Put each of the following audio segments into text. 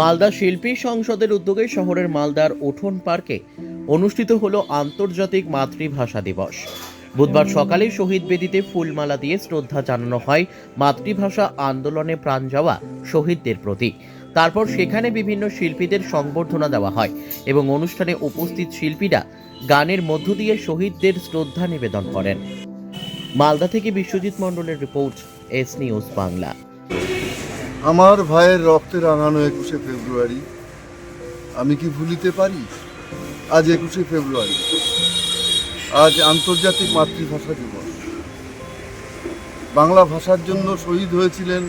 মালদা শিল্পী সংসদের উদ্যোগে শহরের মালদার উঠোন পার্কে অনুষ্ঠিত হলো আন্তর্জাতিক মাতৃভাষা দিবস। বুধবার সকালে শহীদ বেদিতে ফুলমালা দিয়ে শ্রদ্ধা জানানো হয় মাতৃভাষা আন্দোলনে প্রাণ যাওয়া শহীদদের প্রতি। তারপর সেখানে বিভিন্ন শিল্পীদের সংবর্ধনা দেওয়া হয় এবং অনুষ্ঠানে উপস্থিত শিল্পীরা গানের মধ্য দিয়ে শহীদদের শ্রদ্ধা নিবেদন করেন। মালদা থেকে বিশ্বজিৎ মণ্ডলের রিপোর্ট, এস নিউজ বাংলা। আমার ভাইয়ের রক্তে রাঙানো একুশে ফেব্রুয়ারি, আমি কি ভুলিতে পারি? আজ একুশে ফেব্রুয়ারি, আজ আন্তর্জাতিক মাতৃভাষা দিবস। বাংলা ভাষার জন্য শহীদ হয়েছিলেন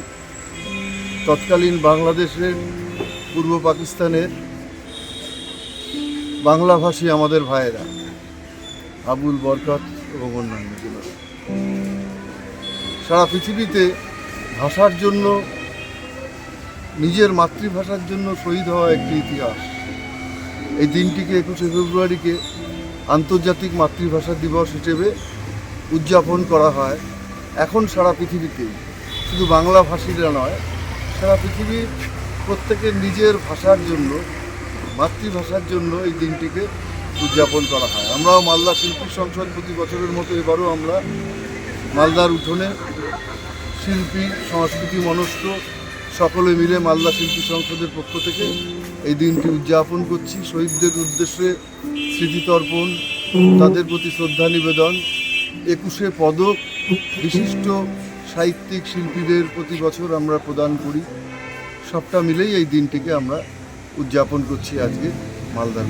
তৎকালীন বাংলাদেশের, পূর্ব পাকিস্তানের বাংলাভাষী আমাদের ভাইয়েরা, আবুল বরকত এবং অন্যান্যগুলো সারা পৃথিবীতে ভাষার জন্য নিজের মাতৃভাষার জন্য শহীদ হওয়া একটি ইতিহাস। এই দিনটিকে একুশে ফেব্রুয়ারিকে আন্তর্জাতিক মাতৃভাষা দিবস হিসেবে উদযাপন করা হয়। এখন সারা পৃথিবীতেই। শুধু বাংলা ভাষীরা নয়, সারা পৃথিবীর প্রত্যেকের নিজের ভাষার জন্য, মাতৃভাষার জন্য এই দিনটিকে উদযাপন করা হয়। আমরাও মালদা শিল্পী সংসদ প্রতি বছরের মতো এবারও আমরা মালদার উঠোনে শিল্পী, সংস্কৃতি মনস্ক সকলে মিলে মালদা শিল্পী সংসদের পক্ষ থেকে এই দিনটি উদযাপন করছি। শহীদদের উদ্দেশ্যে স্মৃতিতর্পণ তাদের প্রতি শ্রদ্ধা নিবেদন। একুশে পদক বিশিষ্ট সাহিত্যিক শিল্পীদের প্রতি বছর আমরা প্রদান করি। সবটা মিলেই এই দিনটিকে আমরা উদযাপন করছি আজকে মালদার